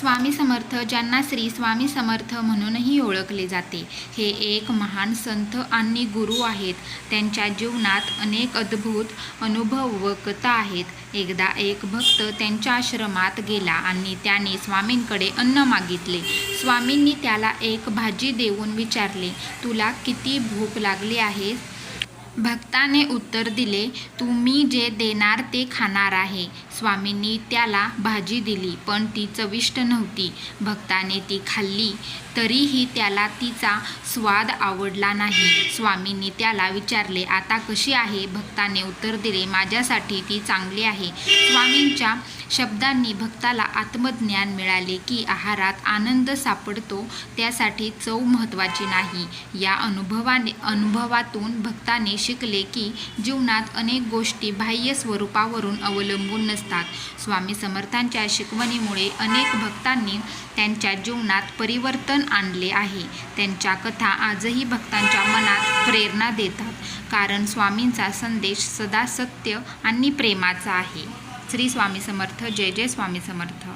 स्वामी समर्थ ज्यांना श्री स्वामी समर्थ म्हणूनही ओळखले जाते हे एक महान संत आणि गुरु आहेत. त्यांच्या जीवनात अनेक अद्भुत अनुभव व कथा आहेत. एकदा एक भक्त त्यांच्या आश्रमात गेला आणि त्याने स्वामींकडे अन्न मागितले. स्वामींनी त्याला एक भाजी देऊन विचारले तुला किती भूक लागली आहे? भक्ताने उत्तर दिले तुम्ही जे देणार ते खाणार आहे. स्वामींनी त्याला भाजी दिली पण ती चविष्ट नव्हती. भक्ताने ती खाल्ली तरीही त्याला तिचा स्वाद आवडला नाही. स्वामींनी त्याला विचारले आता कशी आहे? भक्ताने उत्तर दिले माझ्यासाठी ती चांगली आहे. स्वामींच्या शब्दांनी भक्ताला आत्मज्ञान मिळाले की आहारात आनंद सापडतो त्यासाठी चव महत्त्वाची नाही. या अनुभवाने अनुभवातून भक्ताने शिकले की जीवनात अनेक गोष्टी बाह्य स्वरूपावरून अवलंबून नसतात. स्वामी समर्थांच्या शिकवणीमुळे अनेक भक्तांनी त्यांच्या जीवनात परिवर्तन आणले आहे. त्यांच्या कथा आजही भक्तांच्या मनात प्रेरणा देतात. कारण स्वामींचा संदेश सदा सत्य आणि प्रेमाचा आहे. श्री स्वामी समर्थ. जय जय स्वामी समर्थ.